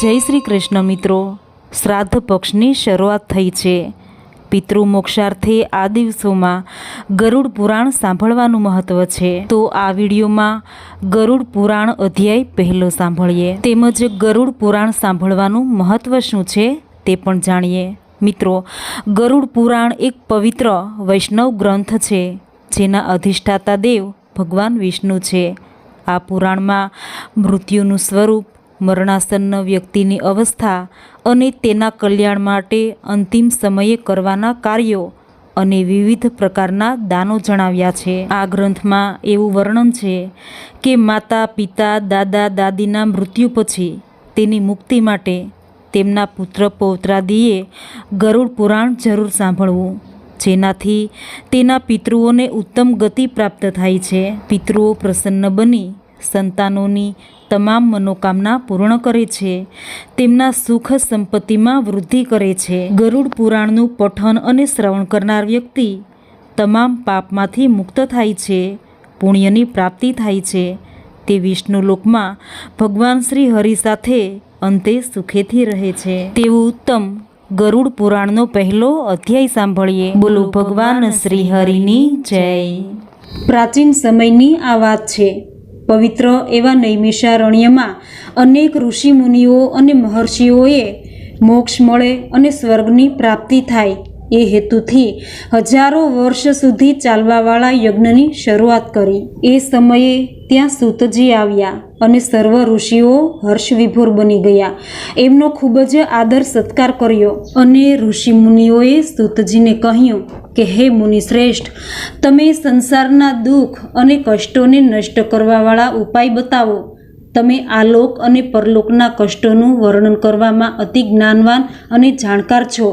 જય શ્રી કૃષ્ણ મિત્રો. શ્રાદ્ધ પક્ષની શરૂઆત થઈ છે. પિતૃ મોક્ષાર્થે આ દિવસોમાં ગરુડ પુરાણ સાંભળવાનું મહત્વ છે. તો આ વિડીયોમાં ગરુડ પુરાણ અધ્યાય પહેલો સાંભળીએ. તેમજ ગરુડ પુરાણ સાંભળવાનું મહત્વ શું છે તે પણ જાણીએ. મિત્રો, ગરુડ પુરાણ એક પવિત્ર વૈષ્ણવ ગ્રંથ છે, જેના અધિષ્ઠાતા દેવ ભગવાન વિષ્ણુ છે. આ પુરાણમાં મૃત્યુનું સ્વરૂપ મરણાસન્ન વ્યક્તિની અવસ્થા અને તેના કલ્યાણ માટે અંતિમ સમયે કરવાના કાર્યો અને વિવિધ પ્રકારના દાનો જણાવ્યા છે. આ ગ્રંથમાં એવું વર્ણન છે કે માતા, પિતા, દાદા, દાદીના મૃત્યુ પછી તેની મુક્તિ માટે તેમના પુત્ર પૌત્રાદિએ ગરુડ પુરાણ જરૂર સાંભળવું, જેનાથી તેના પિતૃઓને ઉત્તમ ગતિ પ્રાપ્ત થાય છે. પિતૃઓ પ્રસન્ન બની સંતાનોની તમામ મનોકામના પૂર્ણ કરે છે. તેમના સુખ સંપત્તિમાં વૃદ્ધિ કરે છે. ગરુડ પુરાણનું પઠન અને શ્રવણ કરનાર વ્યક્તિ તમામ પાપમાંથી મુક્ત થાય છે. પુણ્યની પ્રાપ્તિ થાય છે. તે વિષ્ણુ લોકમાં ભગવાન શ્રી હરિ સાથે અંતે સુખેથી રહે છે. તેવું ઉત્તમ ગરુડ પુરાણનો પહેલો અધ્યાય સાંભળીએ. બોલો ભગવાન શ્રી હરિની જય. પ્રાચીન સમયની આ વાત છે. પવિત્ર એવા નૈમિષારણ્યમાં અનેક ઋષિ મુનિઓ અને મહર્ષિઓએ મોક્ષ મળે અને સ્વર્ગની પ્રાપ્તિ થાય. એ હેતુથી હજારો વર્ષ સુધી ચાલવાવાળા યજ્ઞની શરૂઆત કરી. એ સમયે ત્યાં સૂતજી આવ્યા અને સર્વ ઋષિઓ હર્ષ વિભોર બની ગયા. એમનો ખૂબ જ આદર સત્કાર કર્યો અને ઋષિ મુનિઓએ સૂતજીને કહ્યું કે, હે મુનિ શ્રેષ્ઠ તમે સંસારના દુઃખ અને કષ્ટોને નષ્ટ કરવાવાળા ઉપાય બતાવો. તમે આલોક અને પરલોકના કષ્ટોનું વર્ણન કરવામાં અતિ જ્ઞાનવાન અને જાણકાર છો.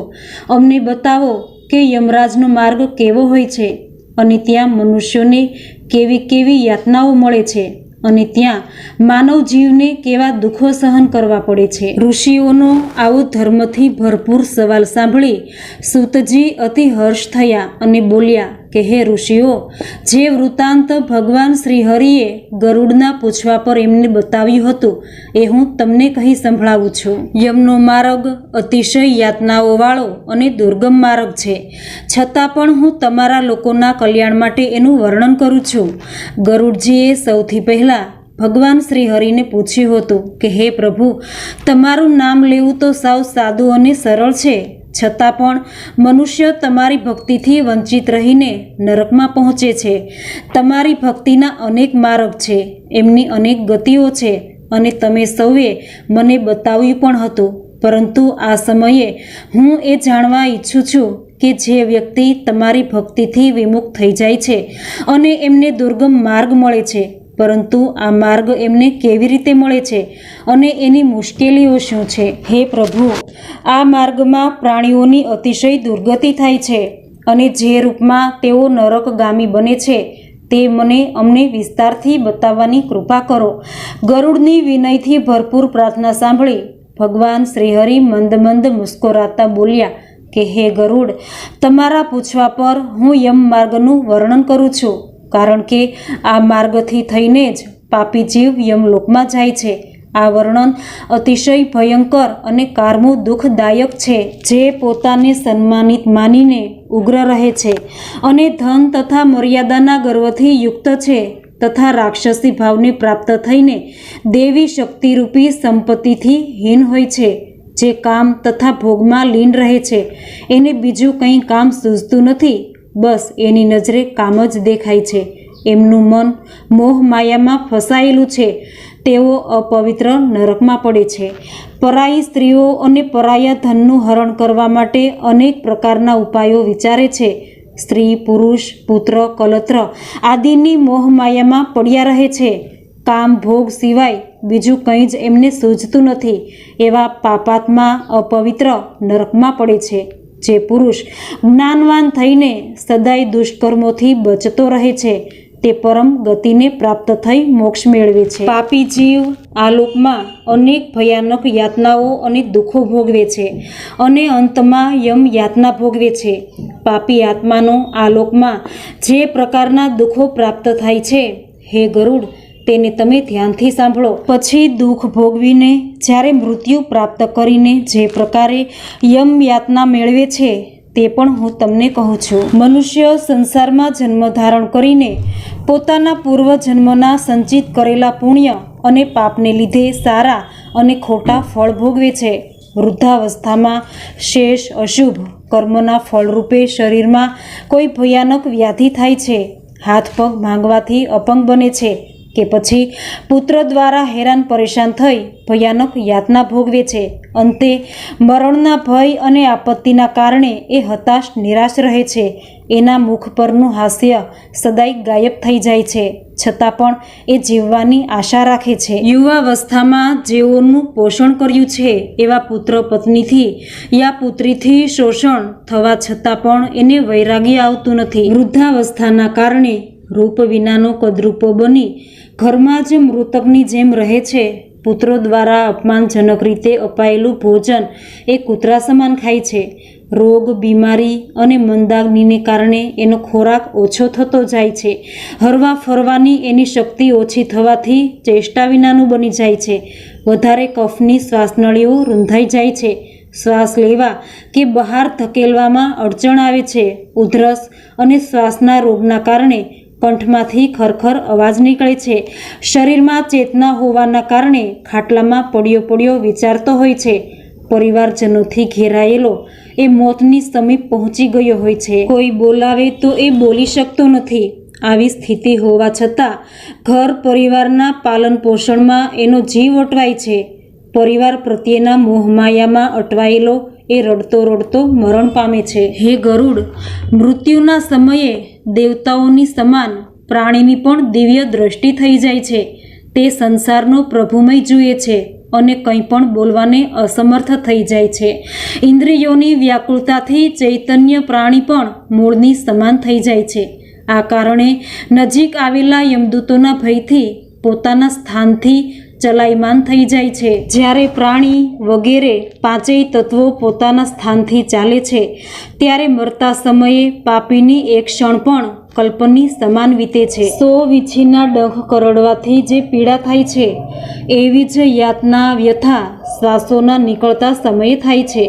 અમને બતાવો કે યમરાજનો માર્ગ કેવો હોય છે અને ત્યાં મનુષ્યોને કેવી કેવી યાતનાઓ મળે છે અને ત્યાં માનવ જીવને કેવા દુઃખો સહન કરવા પડે છે. ઋષિઓનો આવો ધર્મથી ભરપૂર સવાલ સાંભળી સુતજી અતિ હર્ષ થયા અને બોલ્યા કે હે ઋષિઓ, જે વૃત્તાંત ભગવાન શ્રી હરિએ ગરુડના પૂછવા પર એમને બતાવ્યું હતું, એ હું તમને કહી સંભળાવું છું. યમનો માર્ગ અતિશય યાતનાઓવાળો અને દુર્ગમ માર્ગ છે. છતાં પણ હું તમારા લોકોના કલ્યાણ માટે એનું વર્ણન કરું છું. ગરુડજીએ સૌથી પહેલાં ભગવાન શ્રી હરિને પૂછ્યું હતું કે, હે પ્રભુ, તમારું નામ લેવું તો સાવ સાદું અને સરળ છે. છતાં પણ મનુષ્ય તમારી ભક્તિથી વંચિત રહીને નરકમાં પહોંચે છે. તમારી ભક્તિના અનેક માર્ગ છે. એમની અનેક ગતિઓ છે અને તમે સૌએ મને બતાવ્યું પણ હતું. પરંતુ આ સમયે હું એ જાણવા ઈચ્છું છું કે જે વ્યક્તિ તમારી ભક્તિથી વિમુખ થઈ જાય છે અને એમને દુર્ગમ માર્ગ મળે છે. પરંતુ આ માર્ગ એમને કેવી રીતે મળે છે અને એની મુશ્કેલીઓ શું છે? હે પ્રભુ, આ માર્ગમાં પ્રાણીઓની અતિશય દુર્ગતિ થાય છે અને જે રૂપમાં તેઓ નરકગામી બને છે, તે મને અમને વિસ્તારથી બતાવવાની કૃપા કરો. ગરુડની વિનયથી ભરપૂર પ્રાર્થના સાંભળી ભગવાન શ્રીહરિ મંદ મંદ મુસ્કોરાતા બોલ્યા, કે હે ગરુડ, તમારા પૂછવા પર હું યમ માર્ગનું વર્ણન કરું છું. કારણ કે આ માર્ગથી થઈને જ પાપી જીવ યમલોકમાં જાય છે. આ વર્ણન અતિશય ભયંકર અને કારમું દુઃખદાયક છે, જે પોતાને સન્માનિત માનીને ઉગ્ર રહે છે અને ધન તથા મર્યાદાના ગર્વથી યુક્ત છે તથા રાક્ષસી ભાવને પ્રાપ્ત થઈને દેવી શક્તિરૂપી સંપત્તિથી હીન હોય છે, જે કામ તથા ભોગમાં લીન રહે છે. એને બીજું કંઈ કામ સૂઝતું નથી. બસ એની નજરે કામ જ દેખાય છે. એમનું મન મોહ માયામાં ફસાયેલું છે. તેઓ અપવિત્ર નરકમાં પડે છે. પરાઈ સ્ત્રીઓ અને પરાયા ધનનું હરણ કરવા માટે અનેક પ્રકારના ઉપાયો વિચારે છે. સ્ત્રી, પુરુષ, પુત્ર, કલત્ર આદિની મોહ માયામાં પડ્યા રહે છે. કામ, ભોગ સિવાય બીજું કંઈ જ એમને સૂઝતું નથી. એવા પાપાત્મા અપવિત્ર નરકમાં પડે છે. જે પુરુષ જ્ઞાનવાન થઈને સદાય દુષ્કર્મોથી બચતો રહે છે, તે પરમ ગતિને પ્રાપ્ત થઈ મોક્ષ મેળવે છે. પાપી જીવ આ લોકમાં અનેક ભયાનક યાતનાઓ અને દુઃખો ભોગવે છે અને અંતમાં યમ યાતના ભોગવે છે. પાપી આત્માનો આ લોકમાં જે પ્રકારના દુઃખો પ્રાપ્ત થાય છે, હે ગરુડ તેને તમે ધ્યાનથી સાંભળો. પછી દુઃખ ભોગવીને જ્યારે મૃત્યુ પ્રાપ્ત કરીને જે પ્રકારે યમ યાતના મેળવે છે, તે પણ હું તમને કહું છું. મનુષ્ય સંસારમાં જન્મ ધારણ કરીને પોતાના પૂર્વજન્મના સંચિત કરેલા પુણ્ય અને પાપને લીધે સારા અને ખોટા ફળ ભોગવે છે. વૃદ્ધાવસ્થામાં શેષ અશુભ કર્મના ફળરૂપે શરીરમાં કોઈ ભયાનક વ્યાધિ થાય છે. હાથ પગ માંગવાથી અપંગ બને છે. કે પછી પુત્ર દ્વારા હેરાન પરેશાન થઈ ભયાનક યાતના ભોગવે છે. અંતે મરણના ભય અને આપત્તિના કારણે એ હતાશ નિરાશ રહે છે. એના મુખ પરનું હાસ્ય સદાય ગાયબ થઈ જાય છે. છતાં પણ એ જીવવાની આશા રાખે છે. યુવાવસ્થામાં જેઓનું પોષણ કર્યું છે એવા પુત્ર પત્નીથી યા પુત્રીથી શોષણ થવા છતાં પણ એને વૈરાગ્ય આવતું નથી. વૃદ્ધાવસ્થાના કારણે રૂપ વિનાનો કદરૂપો બની. ઘરમાં જ મૃતકની જેમ રહે છે. પુત્રો દ્વારા અપમાનજનક રીતે અપાયેલું ભોજન એ કૂતરા સમાન ખાય છે. રોગ, બીમારી અને મંદાગ્નિને કારણે એનો ખોરાક ઓછો થતો જાય છે. હરવા ફરવાની એની શક્તિ ઓછી થવાથી ચેષ્ટા વિનાનું બની જાય છે. વધારે કફની શ્વાસનળીઓ રૂંધાઈ જાય છે. શ્વાસ લેવા કે બહાર ધકેલવામાં અડચણ આવે છે. ઉધરસ અને શ્વાસના રોગના કારણે કંઠમાંથી ખરખર અવાજ નીકળે છે. શરીરમાં ચેતના હોવાના કારણે ખાટલામાં પડ્યો પડ્યો વિચારતો હોય છે. પરિવારજનોથી ઘેરાયેલો એ મોતની સમીપ પહોંચી ગયો હોય છે. કોઈ બોલાવે તો એ બોલી શકતો નથી. આવી સ્થિતિ હોવા છતાં ઘર પરિવારના પાલન પોષણમાં એનો જીવ અટવાય છે. પરિવાર પ્રત્યેના મોહમાયામાં અટવાયેલો એ રડતો રડતો મરણ પામે છે. હે ગરુડ, મૃત્યુના સમયે દેવતાઓની સમાન પ્રાણીની પણ દિવ્ય દ્રષ્ટિ થઈ જાય છે. તે સંસારનો પ્રભુમય જુએ છે અને કંઈ પણ બોલવાને અસમર્થ થઈ જાય છે. ઇન્દ્રિયોની વ્યાકુળતાથી ચૈતન્ય પ્રાણી પણ મૂળની સમાન થઈ જાય છે. આ કારણે નજીક આવેલા યમદૂતોના ભયથી પોતાના સ્થાનથી ચલાયમાન થઈ જાય છે. જ્યારે પ્રાણી વગેરે પાંચેય તત્વો પોતાના સ્થાનથી ચાલે છે, ત્યારે મરતા સમયે પાપીની એક ક્ષણ પણ કલ્પની સમાન વીતે છે. સો વીછીના ડંખ કરડવાથી જે પીડા થાય છે, એવી જ યાતના વ્યથા શ્વાસોના નીકળતા સમયે થાય છે.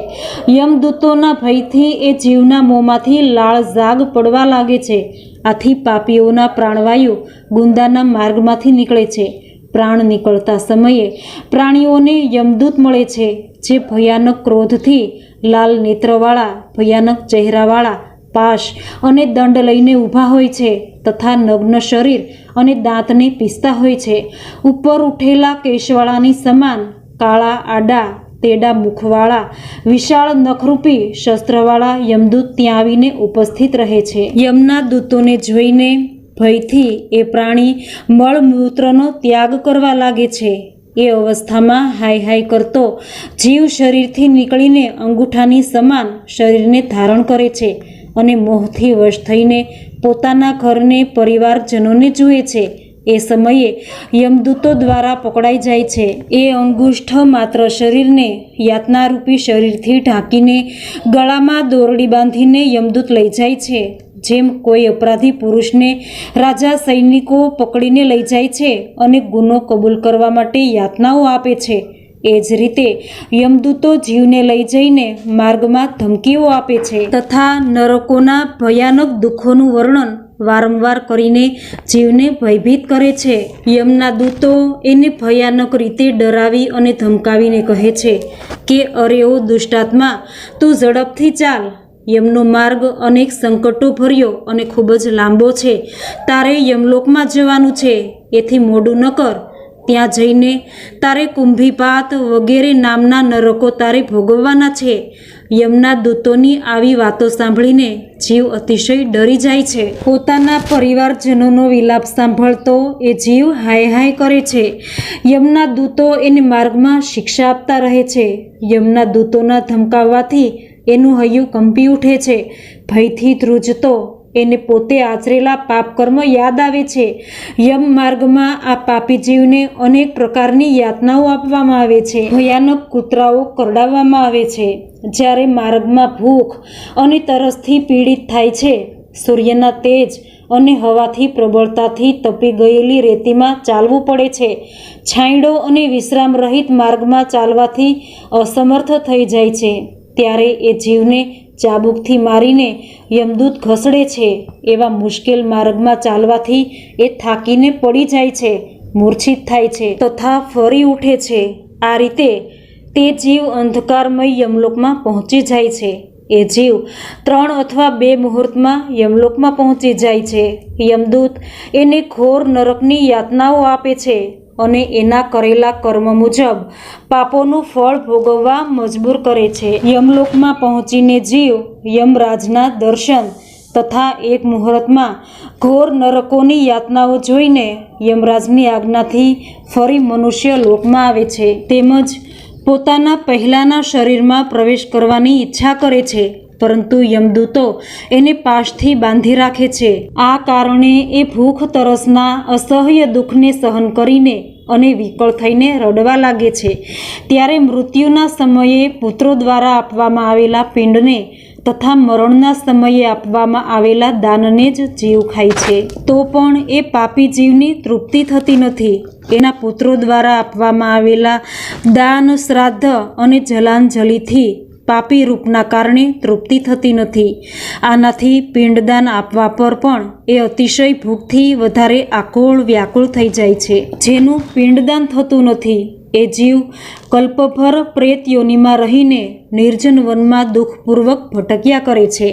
યમદૂતોના ભયથી એ જીવના મોંમાંથી લાળ ઝાગ પડવા લાગે છે. આથી પાપીઓના પ્રાણવાયુ ગુંદાના માર્ગમાંથી નીકળે છે. પ્રાણ નીકળતા સમયે પ્રાણીઓને યમદૂત મળે છે, જે ભયાનક ક્રોધથી લાલ નેત્રવાળા, ભયાનક ચહેરાવાળા, પાશ અને દંડ લઈને ઊભા હોય છે તથા નગ્ન શરીર અને દાંતને પીસતા હોય છે. ઉપર ઉઠેલા કેશવાળાની સમાન કાળા આડા, તેડા મુખવાળા, વિશાળ નખરૂપી શસ્ત્રવાળા યમદૂત ત્યાં આવીને ઉપસ્થિત રહે છે. યમના દૂતોને જોઈને ભયથી એ પ્રાણી મળમૂત્રનો ત્યાગ કરવા લાગે છે. એ અવસ્થામાં હાય હાય કરતો જીવ શરીરથી નીકળીને અંગૂઠાની સમાન શરીરને ધારણ કરે છે અને મોહથી વશ થઈને પોતાના ઘરને પરિવારજનોને જુએ છે. એ સમયે યમદૂતો દ્વારા પકડાઈ જાય છે. એ અંગુષ્ઠ માત્ર શરીરને યાતનારૂપી શરીરથી ઢાંકીને ગળામાં દોરડી બાંધીને યમદૂત લઈ જાય છે. જેમ કોઈ અપરાધી પુરુષને રાજા સૈનિકો પકડીને લઈ જાય છે અને ગુનો કબૂલ કરવા માટે યાતનાઓ આપે છે, એ જ રીતે યમદૂતો જીવને લઈ જઈને માર્ગમાં ધમકીઓ આપે છે. તથા નરકોના ભયાનક દુઃખોનું વર્ણન વારંવાર કરીને જીવને ભયભીત કરે છે. યમના દૂતો એને ભયાનક રીતે ડરાવી અને ધમકાવીને કહે છે કે, અરે ઓ દુષ્ટાત્મા, તું ઝડપથી ચાલ યમનો માર્ગ અનેક સંકટો ભર્યો અને ખૂબ જ લાંબો છે. તારે યમલોકમાં જવાનું છે. એથી મોડું ન કર. ત્યાં જઈને તારે કુંભીપાત વગેરે નામના નરકો તારે ભોગવવાના છે. યમના દૂતોની આવી વાતો સાંભળીને જીવ અતિશય ડરી જાય છે. પોતાના પરિવારજનોનો વિલાપ સાંભળતો એ જીવ હાય હાય કરે છે. યમના દૂતો એને માર્ગમાં શિક્ષા આપતા રહે છે. યમના દૂતોના ધમકાવવાથી એનું હૈયું કંપી ઉઠે છે. ભયથી ધ્રુજતો એને પોતે આચરેલા પાપ કર્મ યાદ આવે છે. યમ માર્ગમાં આ પાપી જીવને અનેક પ્રકારની યાતનાઓ આપવામાં આવે છે. ભયાનક કૂતરાઓ કરડાવવામાં આવે છે. જ્યારે માર્ગમાં ભૂખ અને તરસથી પીડિત થાય છે, સૂર્યના તેજ અને હવાથી પ્રબળતાથી તપી ગયેલી રેતીમાં ચાલવું પડે છે. છાંયડો અને વિશ્રામ રહિત માર્ગમાં ચાલવાથી અસમર્થ થઈ જાય છે. ત્યારે એ જીવને ચાબુકથી મારીને યમદૂત ઘસડે છે, એવા મુશ્કેલ માર્ગમાં ચાલવાથી એ થાકીને પડી જાય છે, મૂર્છિત થાય છે, તથા ફરી ઉઠે છે. આ રીતે તે જીવ અંધકારમય યમલોકમાં પહોંચી જાય છે. એ જીવ ત્રણ અથવા બે મુહૂર્તમાં યમલોકમાં પહોંચી જાય છે. યમદૂત એને ઘોર નરકની યાતનાઓ આપે છે. અને એના કરેલા કર્મ મુજબ પાપોનું ફળ ભોગવવા મજબૂર કરે છે. યમલોકમાં પહોંચીને જીવ, યમરાજના દર્શન તથા એક મુહૂર્તમાં ઘોર નરકોની યાતનાઓ જોઈને યમરાજની આજ્ઞાથી ફરી મનુષ્ય લોકમાં આવે છે. તેમજ પોતાના પહેલાંના શરીરમાં પ્રવેશ કરવાની ઈચ્છા કરે છે. પરંતુ યમદૂતો એને પાશથી બાંધી રાખે છે. આ કારણે એ ભૂખ તરસના અસહ્ય દુઃખને સહન કરીને અને વિકળ થઈને રડવા લાગે છે. ત્યારે મૃત્યુના સમયે પુત્રો દ્વારા આપવામાં આવેલા પિંડને તથા મરણના સમયે આપવામાં આવેલા દાનને જ જીવ ખાય છે. તો પણ એ પાપી જીવની તૃપ્તિ થતી નથી. એના પુત્રો દ્વારા આપવામાં આવેલા દાન શ્રાદ્ધ અને જલાંજલિથી પાપી રૂપના કારણે તૃપ્તિ થતી નથી. આનાથી પિંડદાન આપવા પર પણ એ અતિશય ભૂખથી વધારે આકુળ વ્યાકુળ થઈ જાય છે. જેનું પિંડદાન થતું નથી, એ જીવ કલ્પભર પ્રેત યોનિમાં રહીને નિર્જન વનમાં દુઃખપૂર્વક ભટક્યા કરે છે.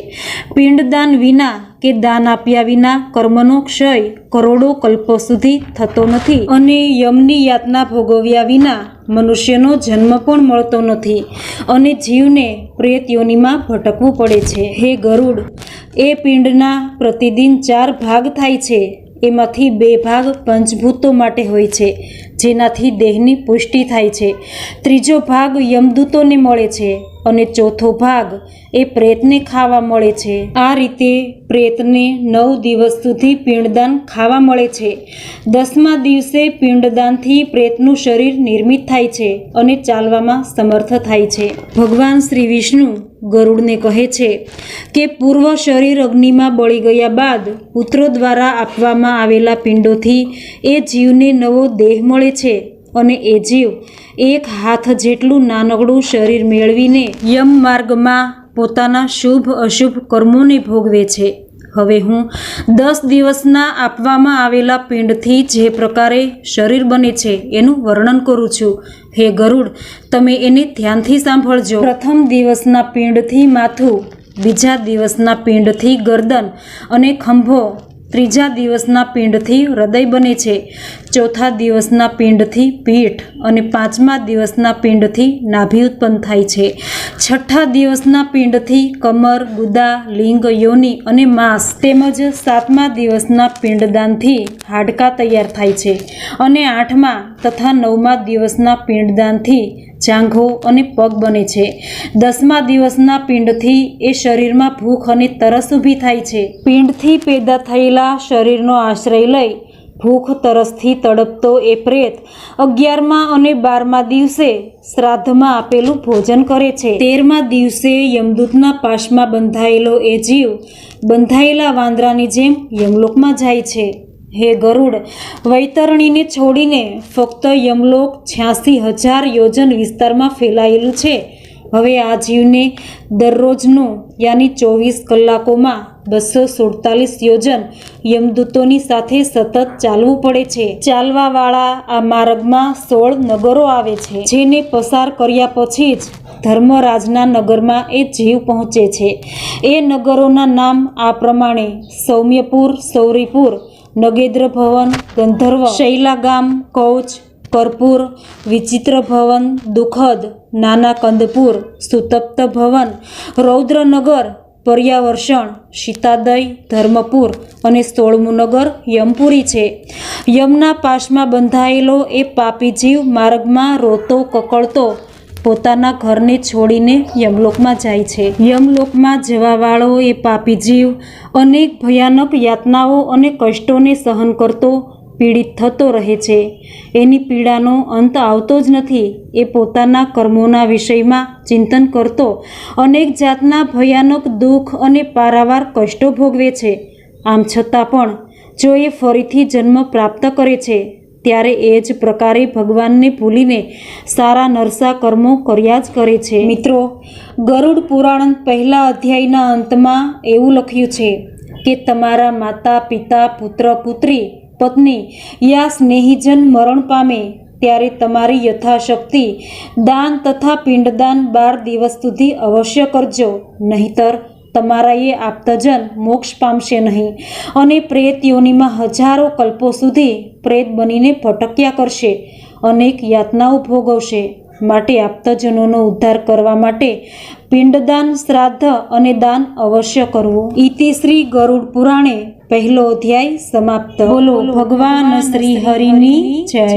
પિંડદાન વિના કે દાન આપ્યા વિના કર્મનો ક્ષય કરોડો કલ્પો સુધી થતો નથી. અને યમની યાતના ભોગવ્યા વિના મનુષ્યનો જન્મ પણ મળતો નથી. અને જીવને પ્રેત યોનિમાં ભટકવું પડે છે. હે ગરુડ, એ પિંડના પ્રતિદિન ચાર ભાગ થાય છે. એમાંથી બે ભાગ પંચભૂતો માટે હોય છે, જેનાથી દેહની પુષ્ટિ થાય છે. ત્રીજો ભાગ યમદૂતોને મળે છે. અને ચોથો ભાગ એ પ્રેતને ખાવા મળે છે. આ રીતે પ્રેતને નવ દિવસ સુધી પિંડદાન ખાવા મળે છે. દસમા દિવસે પિંડદાનથી પ્રેતનું શરીર નિર્મિત થાય છે અને ચાલવામાં સમર્થ થાય છે. ભગવાન શ્રી વિષ્ણુ ગરુડને કહે છે કે પૂર્વ શરીર અગ્નિમાં બળી ગયા બાદ પુત્રો દ્વારા આપવામાં આવેલા પિંડોથી એ જીવને નવો દેહ મળે છે. અને એ જીવ એક હાથ જેટલું નાનકડું શરીર મેળવીને યમ માર્ગમાં પોતાના શુભ અશુભ કર્મોને ભોગવે છે. હવે હું દસ દિવસના આપવામાં આવેલા પિંડથી જે પ્રકારે શરીર બને છે એનું વર્ણન કરું છું. હે ગરુડ, તમે એને ધ્યાનથી સાંભળજો. પ્રથમ દિવસના પિંડથી માથું, બીજા દિવસના પિંડથી ગરદન અને ખંભો, ત્રીજા દિવસના પિંડથી હૃદય બને છે. ચોથા દિવસના પિંડથી પીઠ અને પાંચમા દિવસના પિંડથી નાભી ઉત્પન્ન થાય છે. છઠ્ઠા દિવસના પિંડથી કમર, ગુદા, લિંગ, યોનિ અને માંસ તેમજ સાતમા દિવસના પિંડદાનથી હાડકાં તૈયાર થાય છે અને આઠમા તથા નવમા દિવસના પિંડદાનથી જાંઘો અને પગ બને છે. દસમા દિવસના પિંડથી એ શરીરમાં ભૂખ અને તરસ ઊભી થાય છે. પિંડથી પેદા થયેલા શરીરનો આશ્રય લઈ ભૂખ તરસથી તડપતો એ પ્રેત અગિયારમા અને બારમા દિવસે શ્રાદ્ધમાં આપેલું ભોજન કરે છે. તેરમા દિવસે યમદૂતના પાશમાં બંધાયેલો એ જીવ, બંધાયેલા વાંદરાની જેમ યમલોકમાં જાય છે. હે ગરુડ, વૈતરણીને છોડીને ફક્ત યમલોક છ્યાસી હજાર યોજન વિસ્તારમાં ફેલાયેલું છે. હવે આ જીવને દરરોજનું, યાની ચોવીસ કલાકોમાં બસો સુડતાલીસ યોજન યમદૂતોની સાથે સતત ચાલવું પડે છે. ચાલવાવાળા આ માર્ગમાં સોળ નગરો આવે છે, જેને પસાર કર્યા પછી જ ધર્મરાજના નગરમાં એ જીવ પહોંચે છે. એ નગરોના નામ આ પ્રમાણે સૌમ્યપુર, સૌરીપુર, નગેન્દ્ર ભવન, ગંધર્વ શૈલા ગામ કૌચ કર્પૂર, વિચિત્ર ભવન, દુઃખદ, નાના કંદપુર, સુતપ્ત ભવન, રૌદ્રનગર, પર્યાવર્ષણ સીતાદય ધર્મપુર અને સોળમું નગર યમપુરી છે. યમના પાશમાં બંધાયેલો એ પાપી જીવ માર્ગમાં રોતો, કકળતો, પોતાના ઘરને છોડીને યમલોકમાં જાય છે. યમલોકમાં જવાવાળો એ પાપી જીવ અનેક ભયાનક યાતનાઓ અને કષ્ટોને સહન કરતો પીડિત થતો રહે છે. એની પીડાનો અંત આવતો જ નથી. એ પોતાના કર્મોના વિષયમાં ચિંતન કરતો અનેક જાતના ભયાનક દુઃખ અને પારાવાર કષ્ટો ભોગવે છે. આમ છતાં પણ, જો એ ફરીથી જન્મ પ્રાપ્ત કરે છે, ત્યારે એ જ પ્રકારે ભગવાનને ભૂલીને સારા નરસા કર્મો કર્યા જ કરે છે. મિત્રો, ગરુડ પુરાણ પહેલા અધ્યાયના અંતમાં એવું લખ્યું છે કે તમારા માતા, પિતા, પુત્ર, પુત્રી પત્ની યા સ્નેહીજન મરણ પામે, ત્યારે તમારી યથાશક્તિ દાન તથા પિંડદાન બાર દિવસ સુધી અવશ્ય કરજો. નહીતર તમારા એ આપતજન મોક્ષ પામશે નહીં અને પ્રેત યોનિમાં હજારો કલ્પો સુધી પ્રેત બનીને ભટક્યા કરશે, અનેક યાતનાઓ ભોગવશે. માટે આપતજનોનો ઉદ્ધાર કરવા માટે પિંડદાન શ્રાદ્ધ અને દાન અવશ્ય કરવું. ઇતિ શ્રી ગરુડ પુરાણે પહેલો અધ્યાય સમાપ્ત. બોલો ભગવાન શ્રી હરિની જય.